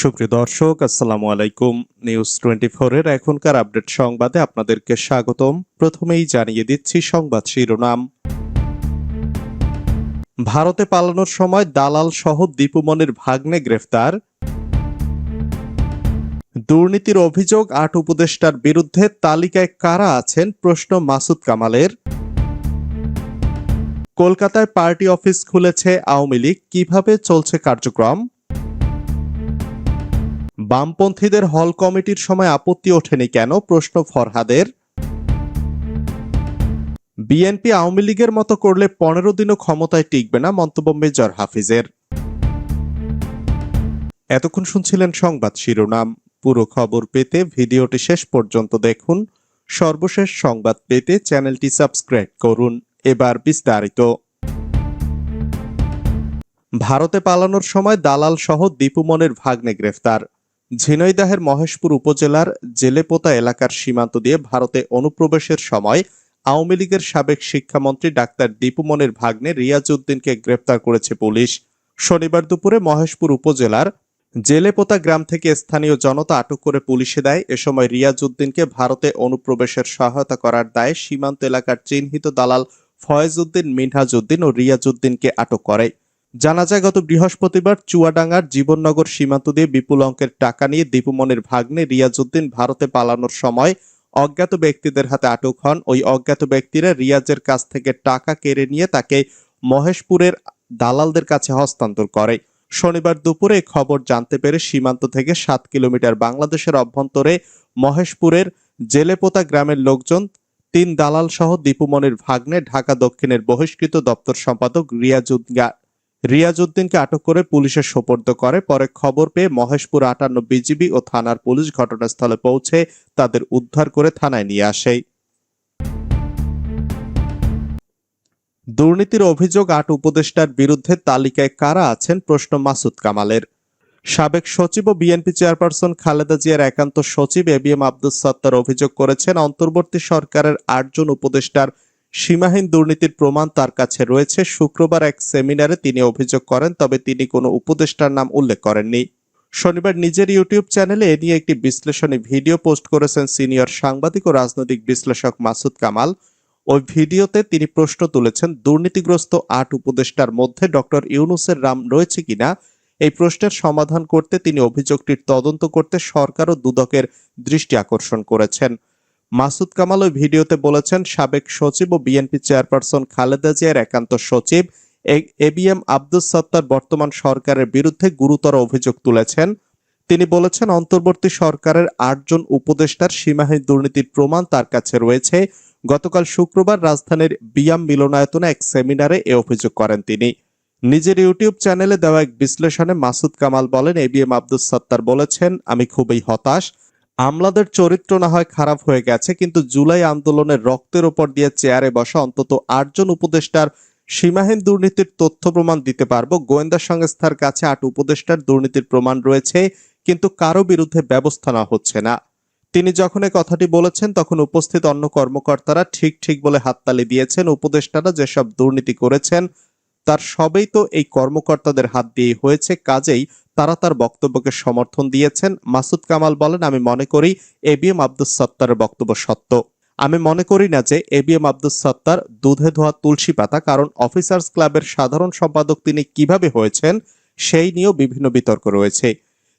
সুপ্রিয় দর্শক, আসসালামু আলাইকুম। নিউজ টোয়েন্টি এর এখনকার আপডেট সংবাদে আপনাদেরকে স্বাগতম। প্রথমেই জানিয়ে দিচ্ছি সংবাদ শিরোনাম। ভারতে পালানোর সময় দালাল সহ দীপুমনির ভাগ্নে গ্রেফতার। দুর্নীতির অভিযোগ আট উপদেষ্টার বিরুদ্ধে তালিকায় কারা আছেন প্রশ্ন মাসুদ কামালের। কলকাতায় পার্টি অফিস খুলেছে আওয়ামী লীগ। কীভাবে চলছে কার্যক্রম? বামপন্থীদের হল কমিটির সময় আপত্তি ওঠেনি কেন? প্রশ্ন ফরহাদের। বিএনপি আওয়ামী লীগের মতো করলে পনেরো দিনও ক্ষমতায় টিকবে না মন্তব্য মেজর হাফিজের। এতক্ষণ শুনছিলেন সংবাদ শিরোনাম। পুরো খবর পেতে ভিডিওটি শেষ পর্যন্ত দেখুন। সর্বশেষ সংবাদ পেতে চ্যানেলটি সাবস্ক্রাইব করুন। এবার বিস্তারিত। ভারতে পালানোর সময় দালাল সহ দীপুমনের ভাগ্নে গ্রেফতার। ঝিনাইদহের মহেশপুর উপজেলার জেলেপোতা এলাকার সীমান্ত দিয়ে ভারতে অনুপ্রবেশের সময় আওয়ামী লীগের সাবেক শিক্ষামন্ত্রী ডাক্তার দীপুমনের ভাগ্নে রিয়াজউদ্দিনকে গ্রেপ্তার করেছে পুলিশ। শনিবার দুপুরে মহেশপুর উপজেলার জেলেপোতা গ্রাম থেকে স্থানীয় জনতা আটক করে পুলিশে দেয়। এ সময় রিয়াজউদ্দিনকে ভারতে অনুপ্রবেশের সহায়তা করার দায়ে সীমান্ত এলাকার চিহ্নিত দালাল ফয়েজউদ্দিন মিনহাজউদ্দিন ও রিয়াজউদ্দিনকে আটক করে। জানা যায়, গত বৃহস্পতিবার চুয়াডাঙ্গার জীবননগর সীমান্ত দিয়ে বিপুল অঙ্কের টাকা নিয়ে দীপুমনের ভাগ্নে রিয়াজউদ্দিন ভারতে পালানোর সময় অজ্ঞাত ব্যক্তিদের হাতে আটক হন। ওই অজ্ঞাত ব্যক্তিরা রিয়াজের কাছ থেকে টাকা কেড়ে নিয়ে তাকে মহেশপুরের দালালদের কাছে হস্তান্তর করে। শনিবার দুপুরে খবর জানতে পেরে সীমান্ত থেকে সাত কিলোমিটার বাংলাদেশের অভ্যন্তরে মহেশপুরের জেলেপোতা গ্রামের লোকজন, তিন দালাল সহ দীপুমনির ভাগ্নে ঢাকা দক্ষিণের বহিষ্কৃত দপ্তর সম্পাদক রিয়াজউদ্দিন রিয়াজউদ্দিনকে আটক করে পুলিশে সোপর্দ করে, পরে খবর পেয়ে মহেশপুর আটান্ন বিজিবি ও থানার পুলিশ ঘটনাস্থলে পৌঁছে তাদের উদ্ধার করে থানায় নিয়ে আসে। দুর্নীতির অভিযোগ আট উপদেষ্টার বিরুদ্ধে তালিকায় কারা আছেন? প্রশ্ন মাসুদ কামালের। সাবেক সচিব ও বিএনপি চেয়ারপারসন খালেদা জিয়ার একান্ত সচিব A B M Abdul Sattar অভিযোগ করেছেন, অন্তর্বর্তী সরকারের আটজন উপদেষ্টার সীমাহীন দুর্নীতির প্রমাণ তার কাছে রয়েছে। শুক্রবার এক সেমিনারে তিনি অভিযোগ করেন, তবে তিনি কোনো উপদেষ্টার নাম উল্লেখ করেননি। শনিবার নিজের ইউটিউব চ্যানেলে এ নিয়ে একটি বিশ্লেষণী ভিডিও পোস্ট করেছেন সিনিয়র সাংবাদিক ও রাজনৈতিক বিশ্লেষক মাসুদ কামাল। ওই ভিডিওতে তিনি প্রশ্ন তুলেছেন, দুর্নীতিগ্রস্ত আট উপদেষ্টার মধ্যে ডক্টর ইউনুসের রাম রয়েছে কিনা? এই প্রশ্নের সমাধান করতে তিনি অভিযোগটির তদন্ত করতে সরকার ও দুদকের দৃষ্টি আকর্ষণ করেছেন। মাসুদ কামাল ওই ভিডিওতে বলেছেন, সাবেক সচিব ও বিএনপি চেয়ারপারসন খালেদা জিয়ার একান্ত সচিব A B M Abdul Sattar বর্তমান সরকারের বিরুদ্ধে গুরুতর অভিযোগ তুলেছেন। তিনি বলেছেন, অন্তর্বর্তী সরকারের আটজন উপদেষ্টার সীমাহীন দুর্নীতির প্রমাণ তার কাছে রয়েছে। গতকাল শুক্রবার রাজধানীর বিয়াম মিলনায়তনে এক সেমিনারে এ অভিযোগ করেন তিনি। নিজের ইউটিউব চ্যানেলে দেওয়া এক বিশ্লেষণে মাসুদ কামাল বলেন, এ বি এম সত্তার বলেছেন, আমি খুবই হতাশ। আমলাদের চরিত্র না হয় খারাপ হয়ে গেছে, কিন্তু জুলাই আন্দোলনের রক্তের ওপর দিয়ে চেয়ারে বসা অন্তত আটজন উপদেষ্টার সীমাহীন দুর্নীতির তথ্য প্রমাণ দিতে পারব। গোয়েন্দা সংস্থার কাছে আট উপদেষ্টার দুর্নীতির প্রমাণ রয়েছে, কিন্তু কারও বিরুদ্ধে ব্যবস্থা না হচ্ছে না। তিনি যখন এই কথাটি বলেছেন, তখন উপস্থিত অন্য কর্মকর্তারা ঠিক ঠিক বলে হাততালি দিয়েছেন। উপদেষ্টারা যেসব দুর্নীতি করেছেন, তার সবই তো এই কর্মকর্তাদের হাত দিয়ে হয়েছে। কাজেই তারা তার বক্তব্যকে সমর্থন দিয়েছেন। মাসুদ কামাল বলেন, আমি মনে করি এ বি এম আব্দুল সত্তারের বক্তব্য সত্য। আমি মনে করি না যে A B M Abdul Sattar দুধে ধোয়া তুলসী পাতা, কারণ অফিসার্স ক্লাবের সাধারণ সম্পাদক তিনি কীভাবে হয়েছেন, সেই নিয়েও বিভিন্ন বিতর্ক রয়েছে।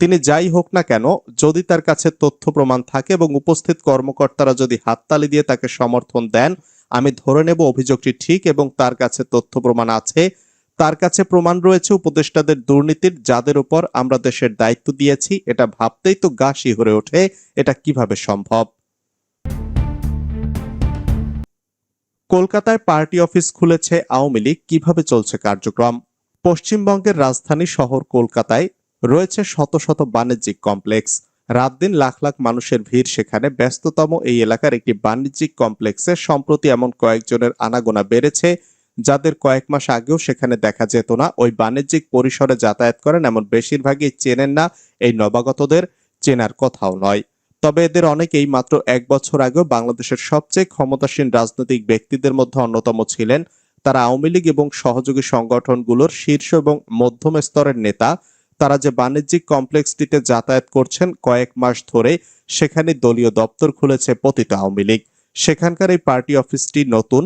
তিনি যাই হোক না কেন, যদি তার কাছে তথ্য প্রমাণ থাকে এবং উপস্থিত কর্মকর্তারা যদি হাততালি দিয়ে তাকে সমর্থন দেন, আমি ধরে নেব অভিযোগটি ঠিক এবং তার কাছে তথ্য প্রমাণ আছে তার কাছে প্রমাণ রয়েছে উপদেষ্টাদের দুর্নীতির, যাদের উপর আমরা দেশের দায়িত্ব দিয়েছি। এটা ভাবতেই তো গা শিহরে ওঠে। এটা কীভাবে সম্ভব? কলকাতায় পার্টি অফিস খুলেছে আওয়ামী লীগ। কীভাবে চলছে কার্যক্রম? পশ্চিমবঙ্গের রাজধানী শহর কলকাতায় রয়েছে শত শত বাণিজ্যিক কমপ্লেক্স। রাত দিন লাখ লাখ মানুষের ভিড় সেখানে। ব্যস্ততম এই এলাকার একটি বাণিজ্যিক কমপ্লেক্সে সম্প্রতি এমন কয়েকজনের আনাগোনা বেড়েছে। যাদের কয়েক মাস আগেও সেখানে দেখা যেত না। ওই বাণিজ্যিক পরিসরে যাতায়াত করেন এমন বেশিরভাগই চেনেন না এই নবাগতদের, চেনার কথাও নয়। তবে এদের অনেকেই মাত্র এক বছর আগেও বাংলাদেশের সবচেয়ে ক্ষমতাসীন রাজনৈতিক ব্যক্তিদের মধ্যে অন্যতম ছিলেন। তারা আওয়ামী লীগ এবং সহযোগী সংগঠনগুলোর শীর্ষ এবং মধ্যম স্তরের নেতা। তারা যে বাণিজ্যিক কমপ্লেক্সটিতে যাতায়াত করছেন কয়েক মাস ধরে, সেখানে দলীয় দপ্তর খুলেছে পতিত আওয়ামী লীগ। সেখানকার এই পার্টি অফিসটি নতুন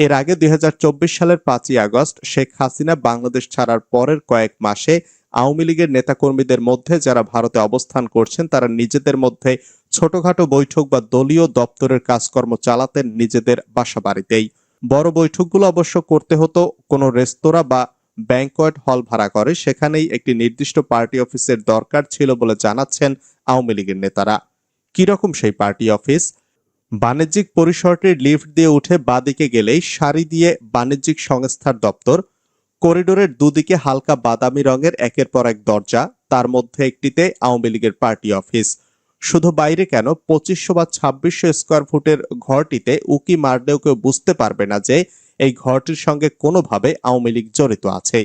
এর আগে দুই হাজার চব্বিশ সালের পাঁচই আগস্ট শেখ হাসিনা বাংলাদেশ ছাড়ার পরের কয়েক মাসে আওয়ামী লীগের নেতাকর্মীদের মধ্যে যারা ভারতে অবস্থান করছেন, তারা নিজেদের মধ্যে ছোটখাটো বৈঠক বা দলীয় দপ্তরের কাজকর্ম চালাতেন নিজেদের বাসা বাড়িতেই বড় বৈঠকগুলো অবশ্য করতে হতো কোনো রেস্তোরাঁ বা ব্যাংকোয়েট হল ভাড়া করে, সেখানেই একটি নির্দিষ্ট পার্টি অফিসের দরকার ছিল বলে জানাচ্ছেন আওয়ামী লীগের নেতারা। কীরকম সেই পার্টি অফিস? বাণিজ্যিক পরিসরটির লিফট দিয়ে উঠে বাদিকে গেলেই সারি দিয়ে বাণিজ্যিক সংস্থার দপ্তর। করিডোরের দুদিকে হালকা বাদামি রঙের একের পর এক দরজা, তার মধ্যে একটিতে আওয়ামী লীগের পার্টি অফিস। শুধু বাইরে কেন, পঁচিশশো বা ছাব্বিশশো স্কোয়ার ফুটের ঘরটিতে উকি মারলেও কেউ বুঝতে পারবে না যে এই ঘরটির সঙ্গে কোনোভাবে আওয়ামী লীগ জড়িত আছে।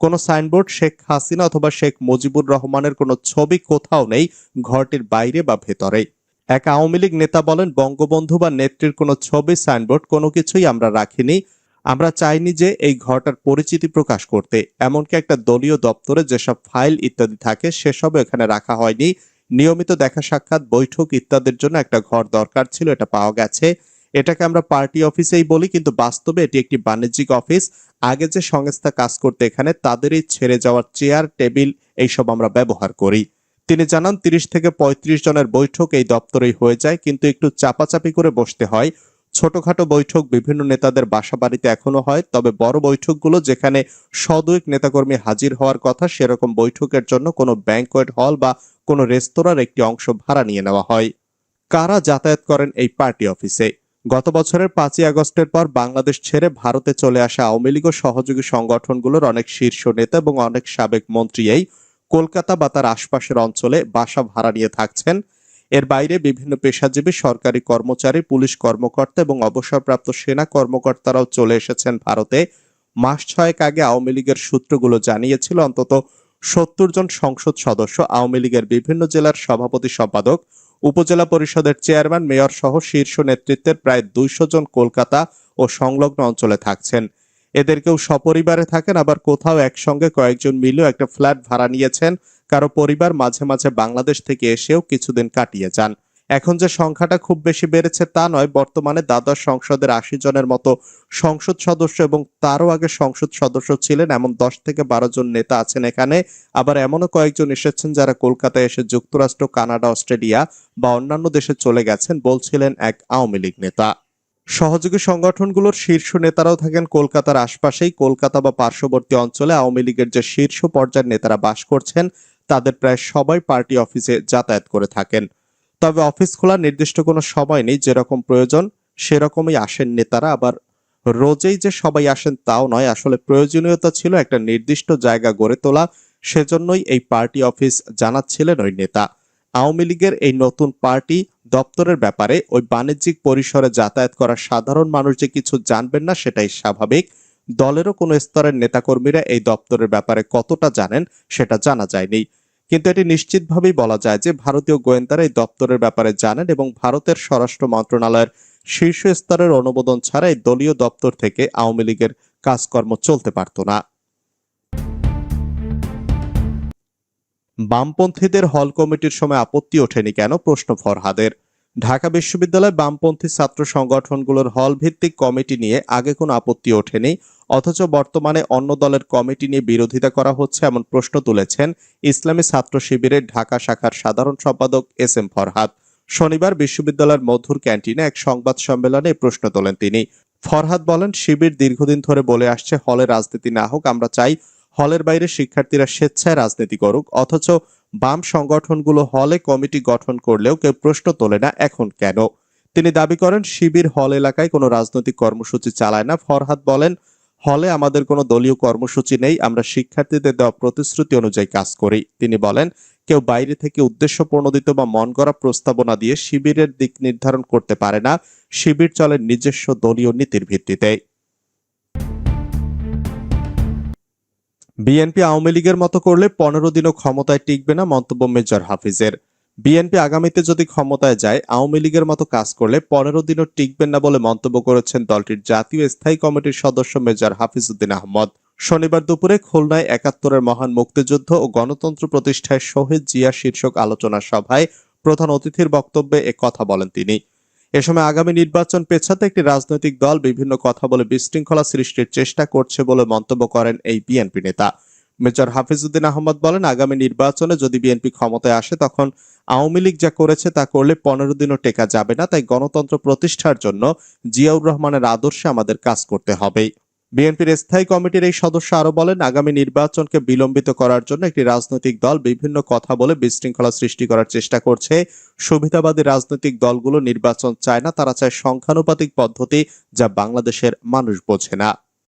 কোনো সাইনবোর্ড শেখ হাসিনা অথবা শেখ মুজিবুর রহমানের কোনো ছবি কোথাও নেই ঘরটির বাইরে বা ভেতরে। এক আওয়ামী লীগ নেতা বলেন, বঙ্গবন্ধু বা নেত্রীর কোনো ছবি, সাইনবোর্ড কোনো কিছুই আমরা রাখিনি। আমরা চাইনি যে এই ঘরটার পরিচিতি প্রকাশ করতে। এমনকি একটা দলীয় দপ্তরে যেসব ফাইল ইত্যাদি থাকে, সেসবও এখানে রাখা হয়নি। নিয়মিত দেখা সাক্ষাৎ, বৈঠক ইত্যাদির জন্য একটা ঘর দরকার ছিল, এটা পাওয়া গেছে। এটাকে আমরা পার্টি অফিসেই বলি, কিন্তু বাস্তবে এটি একটি বাণিজ্যিক অফিস। আগে যে সংস্থা কাজ করতে এখানে, তাদেরই ছেড়ে যাওয়ার চেয়ার, টেবিল, এইসব আমরা ব্যবহার করি। তিনি জানান, তিরিশ থেকে ৩৫ জনের বৈঠক এই দপ্তরেই হয়ে যায়, কিন্তু একটু চাপাচাপি করে বসতে হয়। ছোটখাটো বৈঠক বিভিন্ন নেতাদের বাসা বাড়িতে এখনও হয়, তবে বড় বৈঠকগুলো যেখানে সদুয়েক নেতাকর্মী হাজির হওয়ার কথা, সেরকম বৈঠকের জন্য কোনো ব্যাংকোয়েট হল বা কোনো রেস্তোরাঁর একটি অংশ ভাড়া নিয়ে নেওয়া হয়। কারা যাতায়াত করেন এই পার্টি অফিসে? গত বছরের পাঁচই আগস্টের পর বাংলাদেশ ছেড়ে ভারতে চলে আসা আওয়ামী লীগ সহযোগী সংগঠনগুলোর অনেক শীর্ষ নেতা এবং অনেক সাবেক মন্ত্রী এই কলকাতা বা তার আশপাশের অঞ্চলে বাসা ভাড়া নিয়ে থাকছেন। এর বাইরে বিভিন্ন পেশাজীবী, সরকারি কর্মচারী, পুলিশ কর্মকর্তা এবং অবসরপ্রাপ্ত সেনা কর্মকর্তারাও চলে এসেছেন ভারতে। মাস ছয়েক আগে আওয়ামী লীগের সূত্রগুলো জানিয়েছিল, অন্তত সত্তর জন সংসদ সদস্য, আওয়ামী লীগের বিভিন্ন জেলার সভাপতি সম্পাদক, উপজেলা পরিষদের চেয়ারম্যান, মেয়র সহ শীর্ষ নেতৃত্বের প্রায় দুইশো জন কলকাতা ও সংলগ্ন অঞ্চলে থাকছেন। এদের কেউ সপরিবারে থাকেন, আবার কোথাও একসঙ্গে কয়েকজন মিলেও একটা ফ্ল্যাট ভাড়া নিয়েছেন। কারও পরিবার মাঝে মাঝে বাংলাদেশ থেকে এসেও কিছুদিন কাটিয়ে যান। এখন যে সংখ্যাটা খুব বেশি বেড়েছে তা নয়, বর্তমানে দ্বাদশ সংসদের আশি জনের মতো সংসদ সদস্য এবং তারও আগে সংসদ সদস্য ছিলেন এমন দশ থেকে বারো জন নেতা আছেন এখানে। আবার এমনও কয়েকজন এসেছেন যারা কলকাতায় এসে যুক্তরাষ্ট্র, কানাডা, অস্ট্রেলিয়া বা অন্যান্য দেশে চলে গেছেন বলছিলেন এক আওয়ামী লীগ নেতা। সহযোগী সংগঠনগুলোর শীর্ষ নেতারাও থাকেন কলকাতার আশপাশেই। কলকাতা বা পার্শ্ববর্তী অঞ্চলে আওয়ামী লীগের যে শীর্ষ পর্যায়ের নেতারা বাস করছেন, তাদের প্রায় সবাই পার্টি অফিসে যাতায়াত করে থাকেন। তবে অফিস খোলার নির্দিষ্ট কোনো সময় নেই, যেরকম প্রয়োজন সেরকমই আসেন নেতারা। আবার রোজেই যে সবাই আসেন তাও নয়, আসলে প্রয়োজনীয়তা ছিল একটা নির্দিষ্ট জায়গা গড়ে তোলা। সেজন্যই এই পার্টি অফিস জানাচ্ছিলেন ওই নেতা। আওয়ামী লীগের এই নতুন পার্টি দপ্তরের ব্যাপারে ওই বাণিজ্যিক পরিসরে যাতায়াত করা সাধারণ মানুষ যে কিছু জানবেন না সেটাই স্বাভাবিক। দলেরও কোনো স্তরের নেতাকর্মীরা এই দপ্তরের ব্যাপারে কতটা জানেন সেটা জানা যায়নি। কিন্তু এটি নিশ্চিতভাবেই বলা যায় যে ভারতীয় গোয়েন্দারা এই দপ্তরের ব্যাপারে জানেন এবং ভারতের স্বরাষ্ট্র মন্ত্রণালয়ের শীর্ষ স্তরের অনুমোদন ছাড়া এই দলীয় দপ্তর থেকে আওয়ামী লীগের কাজকর্ম চলতে পারত না। বামপন্থীদের হল কমিটির সময় আপত্তি ওঠেনি কেন? প্রশ্ন ফরহাদের। ঢাকা বিশ্ববিদ্যালয় বামপন্থী ছাত্র সংগঠনগুলোর হল ভিত্তিক কমিটি নিয়ে আগে কোনো আপত্তি ওঠেনি, অথচ বর্তমানে অন্য দলের কমিটি নিয়ে বিরোধিতা করা হচ্ছে এমন প্রশ্ন তুলেছেন ইসলামী ছাত্র শিবিরের ঢাকা শাখার সাধারণ সম্পাদক এস এম ফরহাদ। শনিবার বিশ্ববিদ্যালয়ের মধুর ক্যান্টিনে এক সংবাদ সম্মেলনে প্রশ্ন তোলেন তিনি। ফরহাদ বলেন, শিবির দীর্ঘদিন ধরে বলে আসছে, হলে রাজনীতি না হোক, আমরা চাই হলের বাইরে শিক্ষার্থীরা স্বেচ্ছায় রাজনীতি করুক, অথচ বাম সংগঠনগুলো হলে কমিটি গঠন করলেও কেউ প্রশ্ন তোলে না এখন কেন? তিনি দাবি করেন, শিবির হল এলাকায় কোনো রাজনৈতিক কর্মসূচি চালায় না। ফরহাদ বলেন, হলে আমাদের কোনো দলীয় কর্মসূচি নেই, আমরা শিক্ষার্থীদের দেওয়া প্রতিশ্রুতি অনুযায়ী কাজ করি। তিনি বলেন, কেউ বাইরে থেকে উদ্দেশ্য প্রণোদিত বা মন গড়া প্রস্তাবনা দিয়ে শিবিরের দিক নির্ধারণ করতে পারে না, শিবির চলে নিজস্ব দলীয় নীতির ভিত্তিতে। বিএনপি আওয়ামী লীগের মতো করলে পনেরো দিনও ক্ষমতায় টিকবে না মন্তব্য মেজর হাফিজের। বিএনপি আগামীতে যদি ক্ষমতায় যায়, আওয়ামী লীগের মতো কাজ করলে পনেরো দিনও টিকবেন না বলে মন্তব্য করেছেন দলটির জাতীয় স্থায়ী কমিটির সদস্য মেজর হাফিজউদ্দিন আহমদ। শনিবার দুপুরে খুলনায় একাত্তরের মহান মুক্তিযুদ্ধ ও গণতন্ত্র প্রতিষ্ঠায় শহীদ জিয়া শীর্ষক আলোচনা সভায় প্রধান অতিথির বক্তব্যে কথা বলেন তিনি। এ সময় আগামী নির্বাচন পেছাতে একটি রাজনৈতিক দল বিভিন্ন কথা বলে বিশৃঙ্খলা সৃষ্টির চেষ্টা করছে বলে মন্তব্য করেন এই বিএনপি নেতা। মেজর হাফিজউদ্দিন আহমদ বলেন, আগামী নির্বাচনে যদি বিএনপি ক্ষমতায় আসে, তখন আওয়ামী লীগ যা করেছে তা করলে পনেরো দিনও টেকা যাবে না। তাই গণতন্ত্র প্রতিষ্ঠার জন্য জিয়াউর রহমানের আদর্শে আমাদের কাজ করতে হবে বিএনপির স্থায়ী কমিটির এই সদস্য আরও বলেন, আগামী নির্বাচনকে বিলম্বিত করার জন্য একটি রাজনৈতিক দল বিভিন্ন কথা বলে বিশৃঙ্খলা সৃষ্টি করার চেষ্টা করছে। সুবিধাবাদী রাজনৈতিক দলগুলো নির্বাচন চায় না, তারা চায় সংখ্যানুপাতিক পদ্ধতি যা বাংলাদেশের মানুষ বোঝে না।